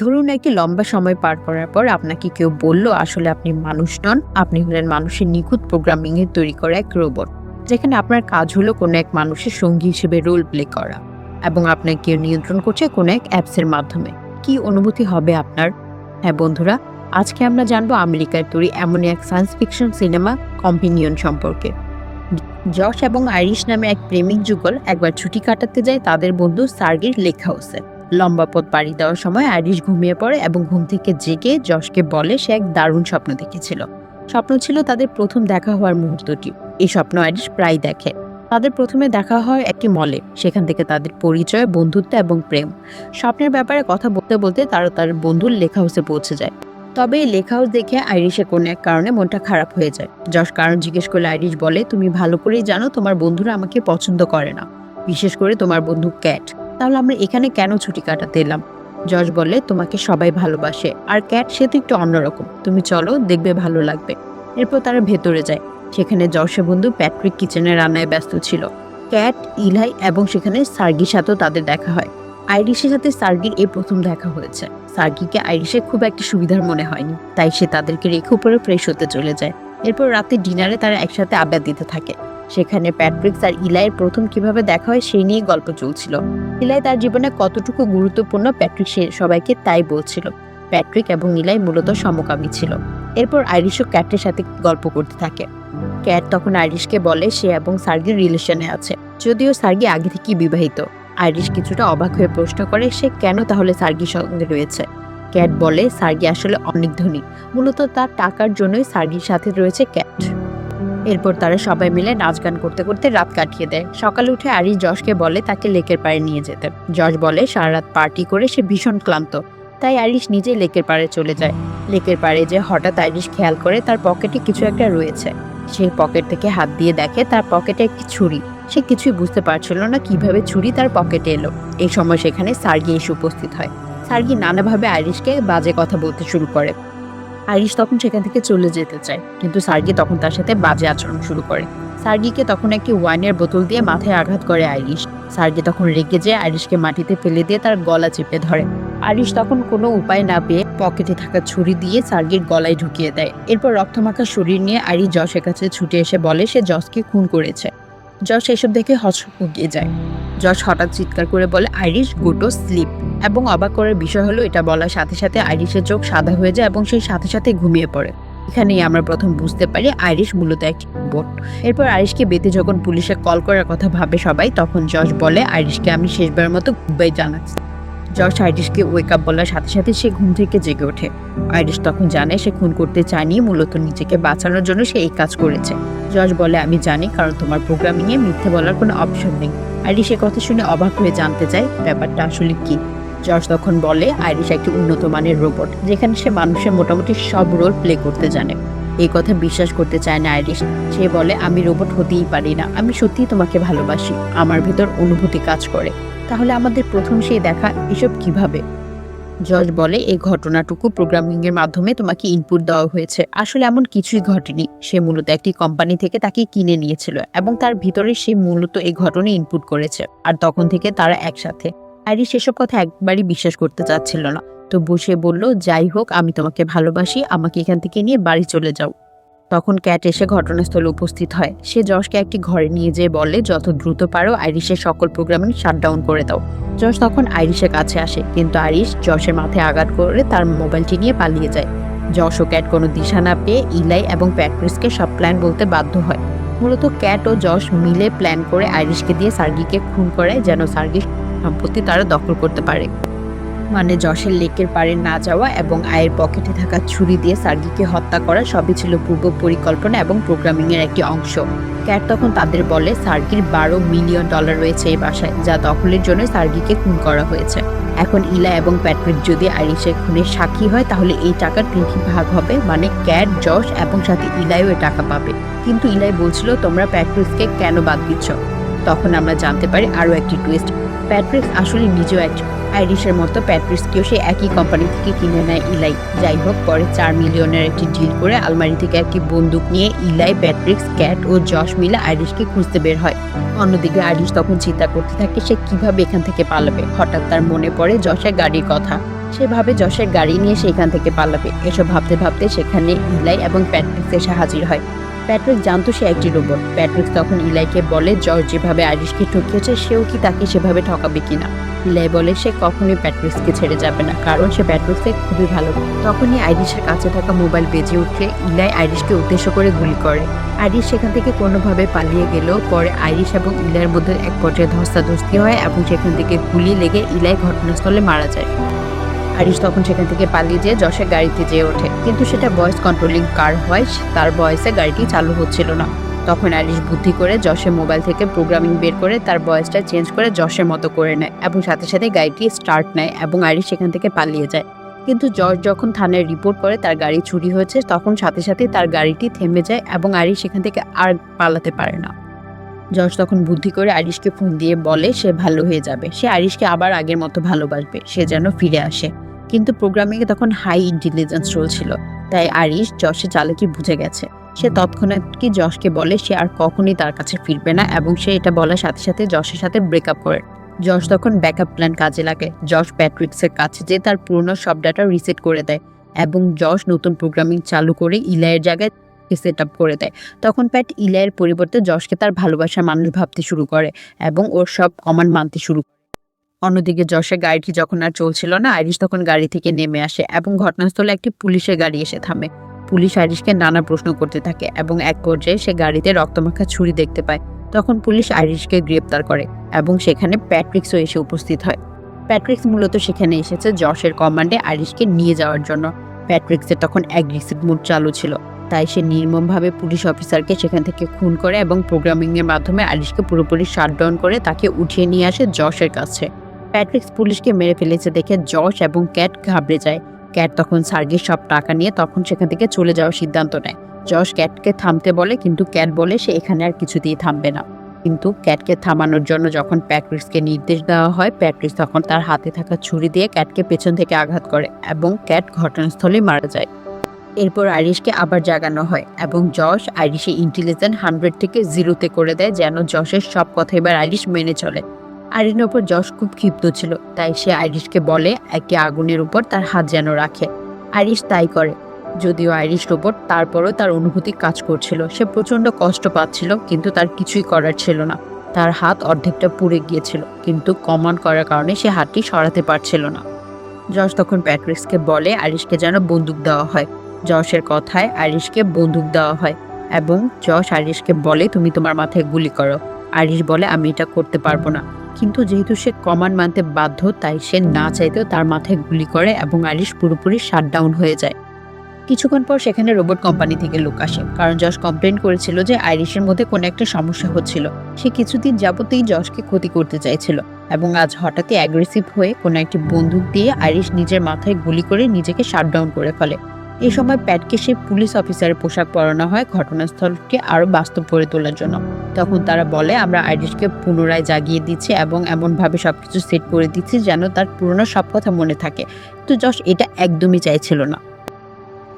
ধরুন একটি লম্বা সময় পার করার পর আপনাকে কেউ বলল, আসলে আপনি মানুষ নন। আপনি হলেন মানুষের নিখুঁত প্রোগ্রামিং এ তৈরি করা এক রোবট যেখানে আপনার কাজ হলো কোনো এক মানুষের সঙ্গী হিসেবে রোল প্লে করা এবং আপনাকে নিয়ন্ত্রণ করছে কোনো এক অ্যাপসের মাধ্যমে। কি অনুভূতি হবে আপনার? হ্যাঁ বন্ধুরা, আজকে আমরা জানব আমেরিকার তৈরি এমনই এক সায়েন্স ফিকশন সিনেমা কম্পিনিয়ন সম্পর্কে। যশ এবং আইরিশ নামে এক প্রেমিক যুগল একবার ছুটি কাটাতে যায় তাদের বন্ধু সার্গির লেক হাউসে। লম্বা পথ পাড়ি দেওয়ার সময় আইরিশ ঘুমিয়ে পড়ে এবং ঘুম থেকে জেগে যশকে বলে সে এক দারুণ স্বপ্ন দেখেছিল। স্বপ্ন ছিল তাদের প্রথম দেখা হওয়ার মুহূর্তটি। এই স্বপ্ন আইরিশ প্রায় দেখে। তাদের প্রথমে দেখা হয় একটি মলে। সেখান থেকে তাদের পরিচয়, বন্ধুত্ব এবং প্রেম। স্বপ্নের ব্যাপারে কথা বলতে বলতে তারা তার বন্ধুর লেখা হাউসে পৌঁছে যায়। তবে এই লেখা হাউস দেখে আইরিশের কোনো এক কারণে মনটা খারাপ হয়ে যায়। যশ কারণ জিজ্ঞেস করলে আইরিশ বলে, তুমি ভালো করেই জানো, তোমার বন্ধুরা আমাকে পছন্দ করে না। বিশেষ করে তোমার বন্ধু ক্যাট। তাহলে আমরা এখানে কেন ছুটি কাটাতে এলাম যশ বলে তোমাকে সবাই ভালোবাসে। আর ক্যাট, সে তো একটু অন্যরকম। তুমি চলো, দেখবে ভালো লাগবে। এরপর তারা ভেতরে যায়। সেখানে যশের বন্ধু প্যাট্রিক কিচেনে রান্নায় ব্যস্ত ছিল। ক্যাট, ইলাই এবং সেখানে সার্গির সাথেও তাদের দেখা হয়। আইরিশের সাথে সার্গির এই প্রথম দেখা হয়েছে। সার্গিকে আইরিশের খুব একটা সুবিধার মনে হয়নি, তাই সে তাদেরকে রেখে উপরে ফ্রেশ হতে চলে যায়। এরপর রাতে ডিনারে তারা একসাথে আড্ডা দিতে থাকে। সেখানে প্যাট্রিক্স আর ইলাইয়ের প্রথম কীভাবে দেখা হয় সেই নিয়ে গল্প চলছিল। ইলাই তার জীবনে কতটুকু গুরুত্বপূর্ণ প্যাট্রিক সে সবাইকে তাই বলছিল। প্যাট্রিক এবং ইলাই মূলত সমকামী ছিল। এরপর আইরিশও ক্যাটের সাথে গল্প করতে থাকে। ক্যাট তখন আইরিশকে বলে সে এবং সার্গির রিলেশনে আছে। যদিও সার্গি আগে থেকেই বিবাহিত। আইরিশ কিছুটা অবাক হয়ে প্রশ্ন করে, সে কেন তাহলে সার্গির সঙ্গে রয়েছে? ক্যাট বলে, সার্গি আসলে অনেক ধনী। মূলত তার টাকার জন্যই সার্গির সাথে রয়েছে ক্যাট। এরপর তারা সবাই মিলে নাচ গান করতে করতে রাত কাটিয়ে দেয়। সকালে উঠে আরিশ যশকে বলে তাকে লেকের পাড়ে নিয়ে যেতে। যশ বলে, সারা রাত পার্টি করে সে ভীষণ ক্লান্ত। তাই আরিশ নিজেই লেকের পাড়ে চলে যায়। লেকের পাড়ে যে হঠাৎ আরিশ খেয়াল করে তার পকেটে কিছু একটা রয়েছে। সে পকেট থেকে হাত দিয়ে দেখে তার পকেটে একটি ছুরি। সে কিছুই বুঝতে পারছিল না কীভাবে ছুরি তার পকেটে এলো। এই সময় সেখানে সার্গি এসে উপস্থিত হয়। সার্গি নানাভাবে আইরিশকে বাজে কথা বলতে শুরু করে। আইরিশ তখন সেখান থেকে চলে যেতে চায়। কিন্তু সার্গি তখন তার সাথে বাজে আচরণ শুরু করে। সার্গিকে তখন একটি ওয়াইনের বোতল দিয়ে মাথায় আঘাত করে আইরিশ। সার্গি তখন রেগে যেয়ে আইরিশকে মাটিতে ফেলে দিয়ে তার গলা চেপে ধরে। আইরিশ তখন কোনো উপায় না পেয়ে পকেটে থাকা ছুরি দিয়ে সার্গির গলায় ঢুকিয়ে দেয়। এরপর রক্তমাখা শরীর নিয়ে আইরিশ যশের কাছে ছুটে এসে বলে, সে যশকে খুন করেছে। যশ এসব দেখে হসকিয়ে যায়। জশ হঠাৎ চিৎকার করে বলে, আইরিশ গোটো স্লিপ। এবং অবাক করার বিষয় হলো, এটা বলার সাথে সাথে আইরিশের চোখ সাদা হয়ে যায় এবং সেই সাথে সাথে ঘুমিয়ে পড়ে। এখানেই আমরা প্রথম বুঝতে পারি, আইরিশ মূলত একটি বোট। এরপর আইরিশকে বেঁধে যখন পুলিশে কল করার কথা ভাবে সবাই, তখন জশ বলে, আইরিশকে আমি শেষবার মতো গুবাই জানাচ্ছি। যশ আইরিশকে ওয়েক আপ বলার সাথে সাথে সে ঘুম থেকে জেগে ওঠে। আইরিশ তখন জানে সে খুন করতে চায়নি, মূলত নিজেকে বাঁচানোর জন্য সে এই কাজ করেছে। যশ বলে, আমি জানি, কারণ তোমার প্রোগ্রামিংয়ে মিথ্যে বলার কোনো অপশন নেই। আইরিশ এ কথা শুনে অবাক হয়ে জানতে চায়, ব্যাপারটা আসলে কি? জর্জ তখন বলে আইরিশ একটি উন্নত মানের রোবট যেখানে সে মানুষের মোটামুটি সব রোল প্লে করতে জানে। এই কথা বিশ্বাস করতে চায় না আইরিশ সে বলে, আমি রোবট হতেই পারি না। আমি সত্যিই তোমাকে ভালোবাসি। আমার ভেতর অনুভূতি কাজ করে। তাহলে আমাদের প্রথম সেই দেখা, এসব কীভাবে? জজ বলে, এই ঘটনাটুকু প্রোগ্রামিং এর মাধ্যমে তোমাকে ইনপুট দেওয়া হয়েছে। আসলে এমন কিছুই ঘটেনি। সে মূলত একটি কোম্পানি থেকে তাকে কিনে নিয়েছিল এবং তার ভিতরে সে মূলত এই ঘটনা ইনপুট করেছে। আর তখন থেকে তারা একসাথে। আইরিশ সেসব কথা একবারই বিশ্বাস করতে চাচ্ছিল না। তো বসে বলল, যাই হোক, আমি তোমাকে ভালোবাসি। আমাকে এখান থেকে নিয়ে বাড়ি চলে যাও। তখন ক্যাট এসে ঘটনাস্থলে উপস্থিত হয়। সে যশকে একটি ঘরে নিয়ে যেয়ে বলে, যত দ্রুত পারো আইরিশের সকল প্রোগ্রামিং শাটডাউন করে দাও। জশ তখন আইরিশের কাছে আসে, কিন্তু আইরিশ যশের মাথায় আঘাত করে তার মোবাইলটি নিয়ে পালিয়ে যায়। যশ ও ক্যাট কোনো দিশা না পেয়ে ইলাই এবং প্যাট্রিসকে সব প্ল্যান বলতে বাধ্য হয়। মূলত ক্যাট ও যশ মিলে প্ল্যান করে আইরিশকে দিয়ে সার্গিকে খুন করায়, যেন সার্গির সম্পত্তি তারা দখল করতে পারে। মানে যশের লেকের পাড়ে না যাওয়া এবং আয়ের পকেটে থাকা ছুরি দিয়ে সার্গিকে হত্যা করা সবই ছিল পূর্ব পরিকল্পনা এবং প্রোগ্রামিং এর একটি অংশ। ক্যাট তখন তাদের বলে, সার্গির বারো মিলিয়ন ডলার রয়েছে এই বাসায়, যা দখলের জন্য সার্গিকে খুন করা হয়েছে। এখন ইলা এবং প্যাট্রিক যদি আইরিশের খুনের সাক্ষী হয়, তাহলে এই টাকার তিনটি ভাগ হবে মানে ক্যাট, যশ এবং সাথে ইলাইও এই টাকা পাবে। কিন্তু ইলাই বলছিল, তোমরা প্যাট্রিক্সকে কেন বাদ দিচ্ছ? তখন আমরা জানতে পারি আরও একটি টুইস্ট প্যাট্রিক্স আসলে নিজেও এক আইরিশের মতো প্যাট্রিসকেও সে একই কোম্পানি থেকে কিনে নেয় ইলাই। যাই হোক, পরে চার মিলিয়নের একটি ডিল করে আলমারি থেকে একটি বন্দুক নিয়ে ইলাই, প্যাট্রিক্স, ক্যাট ও যশ মিলে আইরিশকে খুঁজতে বের হয়। অন্যদিকে আইরিশ তখন চিন্তা করতে থাকে সে কীভাবে এখান থেকে পালাবে। হঠাৎ তার মনে পড়ে যশের গাড়ির কথা। সে ভাবে যশের গাড়ি নিয়ে সে এখান থেকে পালাবে। এসব ভাবতে ভাবতে সেখানে ইলাই এবং প্যাট্রিক্স এসে হাজির হয়। প্যাট্রিক জানতো সে একটি রোবট প্যাট্রিক তখন ইলাইকে বলে জর্জ যেভাবে আইরিশকে ঠকিয়েছে, সেও কি তাকে সেভাবে ঠকাবে কিনা? ইলাই বলে সে কখনোই প্যাট্রিক্সকে ছেড়ে যাবে না, কারণ সে প্যাট্রিক্সকে খুবই ভালো তখনই আইরিশের কাছে থাকা মোবাইল বেজে উঠলে ইলাই আইরিশকে উদ্দেশ্য করে গুলি করে। আইরিশ সেখান থেকে কোনোভাবে পালিয়ে গেলেও পরে আইরিশ এবং ইলাইয়ের মধ্যে এক পর্যায়ে ধস্তাধস্তি হয় এবং সেখান থেকে গুলি লেগে ইলাই ঘটনাস্থলে মারা যায়। আরিশ তখন সেখান থেকে পালিয়ে যেয়ে যশের গাড়িতে যেয়ে ওঠে, কিন্তু সেটা ভয়েস কন্ট্রোলিং কার হয়, তার ভয়েসে গাড়িটি চালু হচ্ছিল না। তখন আরিশ বুদ্ধি করে যশের মোবাইল থেকে প্রোগ্রামিং বের করে তার ভয়েসটা চেঞ্জ করে যশের মতো করে নেয় এবং সাথে সাথে গাড়িটি স্টার্ট নেয় এবং আরিশ সেখান থেকে পালিয়ে যায়। কিন্তু জর্জ যখন থানায় রিপোর্ট করে তার গাড়ি চুরি হয়েছে, তখন সাথে সাথে তার গাড়িটি থেমে যায় এবং আরিশ সেখান থেকে আর পালাতে পারে না। জর্জ তখন বুদ্ধি করে আরিশকে ফোন দিয়ে বলে, সে ভালো হয়ে যাবে। সে আরিশকে আবার আগের মতো ভালোবাসবে। সে যেন ফিরে আসে। কিন্তু প্রোগ্রামিংয়ে তখন হাই ইন্টেলিজেন্স চলছিল তাই আরিশ যশের চালাকি বুঝে গেছে। সে তৎক্ষণাৎ কি যশকে বলে, সে আর কখনই তার কাছে ফিরবে না এবং সে এটা বলার সাথে সাথে যশের সাথে ব্রেকআপ করে। যশ তখন ব্যাকআপ প্ল্যান কাজে লাগে। যশ প্যাট্রিক্সের কাছে যে তার পুরনো সব ডাটা রিসেট করে দেয় এবং যশ নতুন প্রোগ্রামিং চালু করে ইলাইয়ের জায়গায় সেট আপ করে দেয়। তখন প্যাট ইলাইয়ের পরিবর্তে যশকে তার ভালোবাসার মানুষ ভাবতে শুরু করে এবং ওর সব কমান্ড মানতে শুরু করে। অন্যদিকে যশের গাড়িটি যখন আর চলছিল না আইরিশ তখন গাড়ি থেকে নেমে আসে এবং ঘটনাস্থলে একটি পুলিশের গাড়ি এসে থামে। পুলিশ আইরিশকে নানা প্রশ্ন করতে থাকে এবং এক পর্যায়ে সে গাড়িতে রক্তমাখা ছুরি দেখতে পায়। তখন পুলিশ আইরিশকে গ্রেপ্তার করে এবং সেখানে প্যাট্রিক্সও এসে উপস্থিত হয়। প্যাট্রিক্স মূলত সেখানে এসেছে যশের কমান্ডে আইরিশকে নিয়ে যাওয়ার জন্য। প্যাট্রিক্সের তখন অ্যাগ্রেসিভ মুড চালু ছিল। তাই সে নির্মমভাবে পুলিশ অফিসারকে সেখান থেকে খুন করে এবং প্রোগ্রামিংয়ের মাধ্যমে আইরিশকে পুরোপুরি শাটডাউন করে তাকে উঠিয়ে নিয়ে আসে যশের কাছে। প্যাট্রিক্স পুলিশকে মেরে ফেলেছে দেখে জশ এবং ক্যাট ঘাবড়ে যায়। ক্যাট তখন সার্গির সব টাকা নিয়ে তখন সেখান থেকে চলে যাওয়ার সিদ্ধান্ত নেয়। জশ ক্যাটকে থামতে বলে, কিন্তু ক্যাট বলে সে এখানে আর কিছুতেই থামবে না। কিন্তু ক্যাটকে থামানোর জন্য যখন প্যাট্রিক্সকে নির্দেশ দেওয়া হয় প্যাট্রিক্স তখন তার হাতে থাকা ছুরি দিয়ে ক্যাটকে পেছন থেকে আঘাত করে এবং ক্যাট ঘটনাস্থলে মারা যায়। এরপর আইরিশকে আবার জাগানো হয় এবং যশ আইরিশে ইন্টেলিজেন্ট হান্ড্রেড থেকে জিরোতে করে দেয়, যেন যশের সব কথা এবার আইরিশ মেনে চলে। আইরিনের উপর যশ খুব ক্ষিপ্ত ছিল, তাই সে আইরিশকে বলে, একে আগুনের উপর তার হাত যেন রাখে। আইরিশ তাই করে। যদিও আইরিশ রোবট, তারপরও তার অনুভূতি কাজ করছিল। সে প্রচণ্ড কষ্ট পাচ্ছিল, কিন্তু তার কিছুই করার ছিল না। তার হাত অর্ধেকটা পুড়ে গিয়েছিল, কিন্তু কমান্ড করার কারণে সে হাতটি সরাতে পারছিল না। যশ তখন প্যাট্রিক্সকে বলে, আইরিশকে যেন বন্দুক দেওয়া হয়। যশের কথায় আইরিশকে বন্দুক দেওয়া হয় এবং যশ আইরিশকে বলে, তুমি তোমার মাথায় গুলি করো। আইরিশ বলে, আমি এটা করতে পারব না। কিন্তু যেহেতু সে কমান্ড মানতে বাধ্য, তাই সে না চাইতেও তার মাথায় গুলি করে এবং আইরিশ পুরোপুরি শাটডাউন হয়ে যায়। কিছুক্ষণ পর সেখানে রোবট কোম্পানি থেকে লোক আসে, কারণ যশ কমপ্লেন করেছিল যে আইরিশের মধ্যে কোনো একটা সমস্যা হচ্ছিল। সে কিছুদিন যাবতেই যশকে ক্ষতি করতে চাইছিল এবং আজ হঠাৎই অ্যাগ্রেসিভ হয়ে কোনো একটি বন্দুক দিয়ে আইরিশ নিজের মাথায় গুলি করে নিজেকে শাটডাউন করে ফেলে। এই সময় প্যাটকে সেই পুলিশ অফিসারের পোশাক পরানো হয় ঘটনাস্থলকে আরও বাস্তব করে তোলার জন্য। তখন তারা বলে, আমরা আইরিশকে পুনরায় জাগিয়ে দিচ্ছি এবং এমনভাবে সব কিছু সেট করে দিচ্ছি যেন তার পুরনো সব কথা মনে থাকে। তো যশ এটা একদমই চাইছিল না।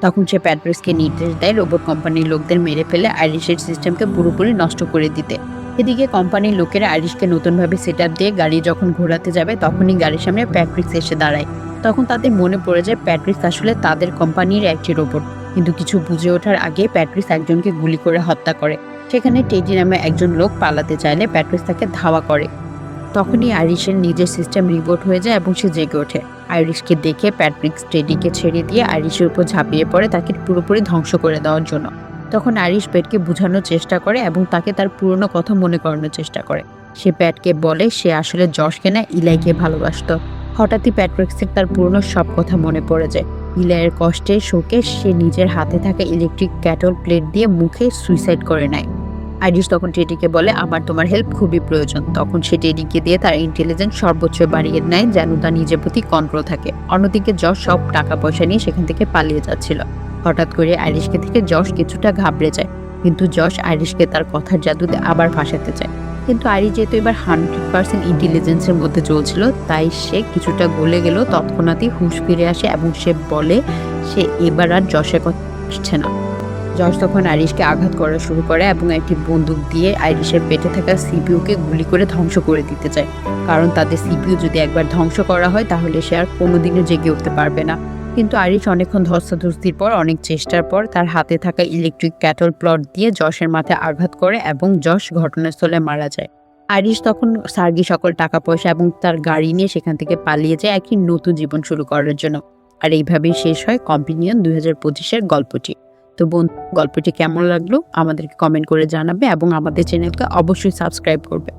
তখন সে প্যাট্রিসকে নির্দেশ দেয়, রোবট কোম্পানির লোকদের মেরে ফেলে আইরিশের সিস্টেমকে পুরোপুরি নষ্ট করে দিতে। এদিকে কোম্পানির লোকেরা আইরিশকে নতুনভাবে সেট দিয়ে গাড়ি যখন ঘোরাতে যাবে, তখনই গাড়ির সামনে প্যাট্রিক্স এসে দাঁড়ায়। তখন তাদের মনে পড়ে যায় প্যাট্রিক্স আসলে তাদের কোম্পানির একটি রোবট কিন্তু কিছু বুঝে ওঠার আগে প্যাট্রিক্স একজনকে গুলি করে হত্যা করে। সেখানে টেডি নামে একজন লোক পালাতে চাইলে প্যাট্রিক্স তাকে ধাওয়া করে। তখনই আইরিশের নিজের সিস্টেম রিবোট হয়ে যায় এবং সে জেগে ওঠে। আইরিশকে দেখে প্যাট্রিক্স টেডিকে ছেড়ে দিয়ে আইরিশের উপর ঝাঁপিয়ে পড়ে, তাকে পুরোপুরি ধ্বংস করে দেওয়ার জন্য। তখন আইরিশ প্যাটকে বোঝানোর চেষ্টা করে এবং তাকে তার পুরনো কথা মনে করানোর চেষ্টা করে। সে প্যাটকে বলে, সে আসলে যশকে না ইলাইকে ভালোবাসতো। হঠাৎই প্যাট্রিক্সের তার পুরনো সব কথা মনে পড়ে যায়। ইলাইয়ের কষ্টে, শোকে সে নিজের হাতে থাকা ইলেকট্রিক ক্যাটল প্লেট দিয়ে মুখে সুইসাইড করে নেয়। আইরিশ তখন টেডিকে বলে, আমার তোমার হেল্প খুবই প্রয়োজন। তখন সে টেডিকে দিয়ে তার ইন্টেলিজেন্স সর্বোচ্চ বাড়িয়ে নেয়, যেন তার নিজের প্রতি কন্ট্রোল থাকে। অন্যদিকে যশ সব টাকা পয়সা নিয়ে সেখান থেকে পালিয়ে যাচ্ছিল। হঠাৎ করে আইরিশকে থেকে যশ কিছুটা ঘাবড়ে যায়। কিন্তু যশ আইরিশকে তার কথার জাদুতে আবার ফাঁসাতে চায়। কিন্তু আইরিশ যেহেতু এবার হান্ড্রেড পার্সেন্ট ইন্টেলিজেন্সের মধ্যে চলছিল, তাই সে কিছুটা গলে গেল, তৎক্ষণাৎই হুঁশ ফিরে আসে এবং সে বলে, সে এবার আর যশের কথা আসছে না। যশ তখন আইরিশকে আঘাত করা শুরু করে এবং একটি বন্দুক দিয়ে আইরিশের পেটে থাকা সিপিউকে গুলি করে ধ্বংস করে দিতে চায়। কারণ তাদের সিপিউ যদি একবার ধ্বংস করা হয়, তাহলে সে আর কোনোদিনও জেগে উঠতে পারবে না। কিন্তু আরিশ অনেকক্ষণ ধস্তাধস্তির পর, অনেক চেষ্টার পর তার হাতে থাকা ইলেকট্রিক ক্যাটল প্লট দিয়ে যশের মাথায় আঘাত করে এবং যশ ঘটনাস্থলে মারা যায়। আরিশ তখন সার্গি সকল টাকা পয়সা এবং তার গাড়ি নিয়ে সেখান থেকে পালিয়ে যায় একটি নতুন জীবন শুরু করার জন্য। আর এইভাবেই শেষ হয় কম্পিনিয়ন দুই হাজার পঁচিশের গল্পটি। তো বন্ধু, গল্পটি কেমন লাগল আমাদেরকে কমেন্ট করে জানাবে এবং আমাদের চ্যানেলকে অবশ্যই সাবস্ক্রাইব করবে।